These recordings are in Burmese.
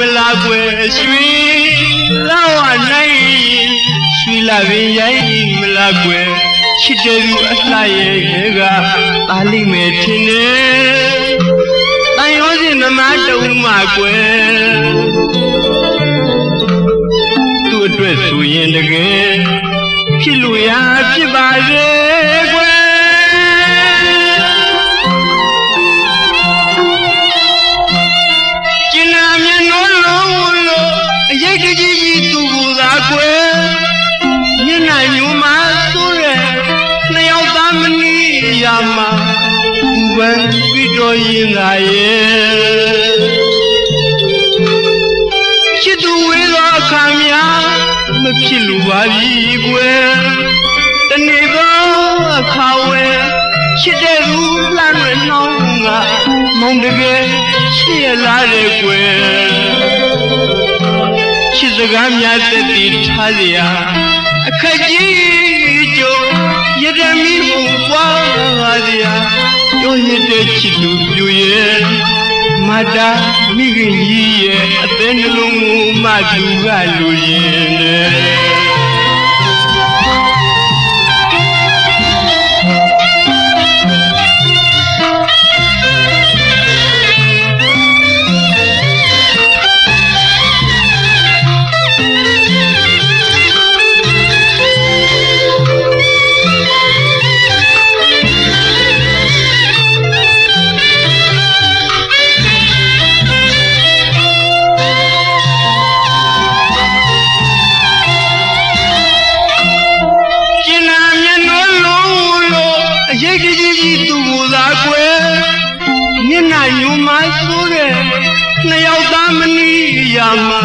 မလားကွယ်ရွှေလာဝနိုင်ရွှေလာပင်ရိုင်းမလားကွယ်ချစ်တဲ့သူအလှရဲ့ကပါလိမ့်မယ်ထင်တယ်တန်ရောစင်သမားတုံးမှာကွယ်သူ့အတွက်ဆိုရင်တကယ်ဖြစ်လို့ရဖြစ်ပါစေ ဘူပန်ပြီးတော့ရင်သာရဲ့ချစ်သူဝေးသောအခါများမဖြစ်လိုပါပြီကွယ်တနေ့သောအခါဝဲချစ်တဲ့သူလှမ်းရနှောင်းကမောင်တကယ်ချစ်ရလာတဲ့ကွယ်ချစ်စကားများသက်တည်ထားเสียအခက်ကြီးကြုံရတမီဟူပွားပါเสีย ပြောရတဲ့ချစ်သူပြူရဲ့မတာမိခင်ကြီးရဲ့အသက်နှလုံးကိုမသူကလူရင်နဲ့ နှစ်ယောက်သားမနီးရမှာ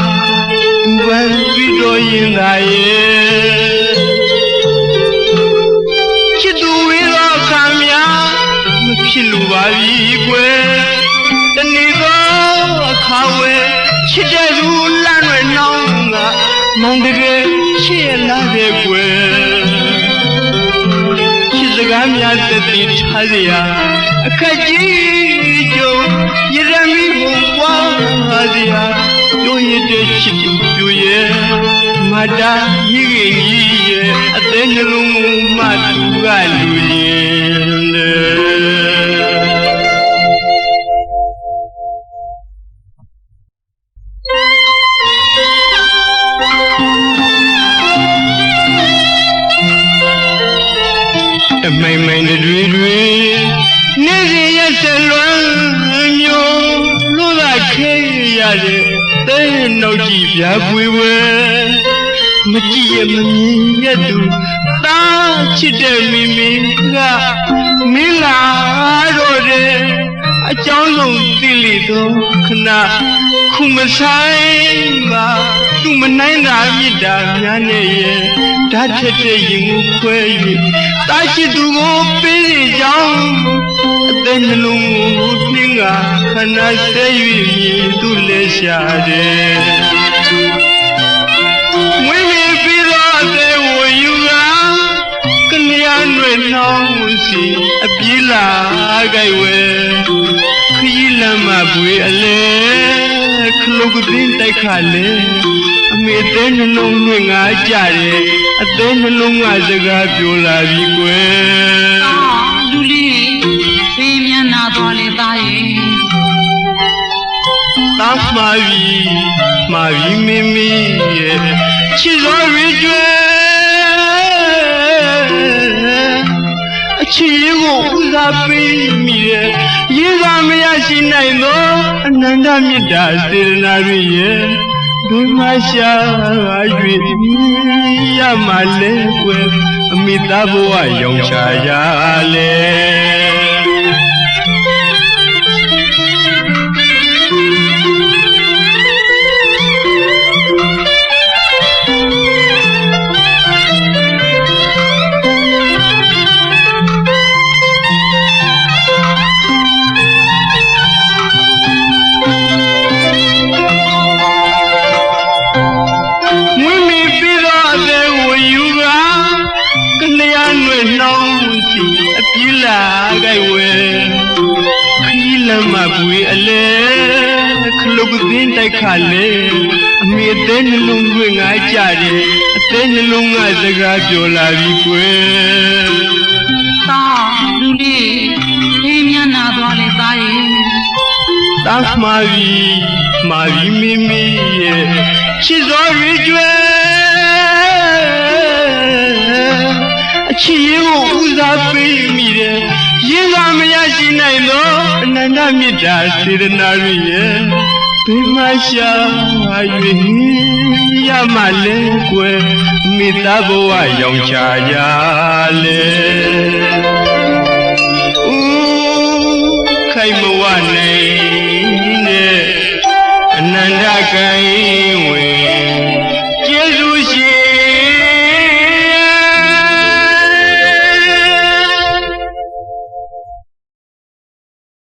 သူပဲပြီးတော့ရင်သာရဲ့ချစ်သူဝေတော့ခံများမဖြစ်လူပါပြီကွယ်တနေ့သောအခါဝဲချစ်တဲ့လူလမ်းရွယ်နှောင်းကမောင်တကယ်ချစ်ရလာတဲ့ကွယ်ချစ်စကားများသက်သေထားစရာအခက်ကြီး ကြုံရရမီဘုံဝါစရာတို့ရတဲ့ချစ်ပြူရဲ့မတာမိခင်ကြီးရဲ့အသေးနှလုံးမှသူကလူရင်လေ နှုတ်ကြည့်ပြပွေဝဲမကြည့်ရမမြင်ရသူတာချစ်တဲ့မိမိကမင်းလာတော့တဲ့အကြောင်းဆုံးသိလိတော့ခဏခုမဆိုင်ပါသူမနိုင်တာမြစ်တာများနဲ့ရဲ့ဓာတ်ထက်တဲ့ရင်ကိုခွဲ၍တာချစ်သူကိုပေးစီကြောင်းအသက်နှလုံးကိုနှင်းကခဏဆဲ၍မြည်သူလက်ရှာတယ် ဝိမေပြီးတော့အသေးဝယူကကလျာတွင်နှောင်းစီအပြေးလာကြိုက်ဝဲခရီးလမ်းမပွေအလဲခလုတ်ကသိန်းတိုက်ခလဲအမေသေးနှလုံးတွင်ငါကြတယ်အသေးနှလုံးကစကားပြောလာပြီကွယ်အာလူလေး တားမှာပြီမှာပြီမင်းမီရဲ့ချစ်တော်ရီကျွဲအချစ်ရေးကိုဦးစားပေးမိရဲ့ရေးစားမရရှိနိုင်သောအနန္တမေတ္တာစေတနာတွေရဲ့ဒုမရှာ၍ရမလဲကွယ်အမိသားဘဝရောင်ချရလဲ နှွေနှောင်းစီအပြေးလာကြိုက်ဝဲခီးလမ်းမပွေအလဲခလှုပ်သင်းတိုက်ခါလေအမေအသေးနှလုံးသွင်းငါကြတယ်အသေးနှလုံးငါစကားပြောလာပြီကွယ်သာလူလေးဖေးမျက်နာသွားလေသားရဲ့တားမှားပြီမှားပြီမိမိရဲ့ချစ်စောရွေကျွဲအ ချစ်ရင်ကိုဦးစားပေးမိတယ်ရင်သာမရရှိနိုင်တော့အနန္တမေတ္တာစေတနာရရဲ့ဘယ်မှရှာ၍ရမလဲကွယ်မိသားဘဝရောင်ချကြလေဦးခိုင်မဝနိုင်နဲ့အနန္တကိုင်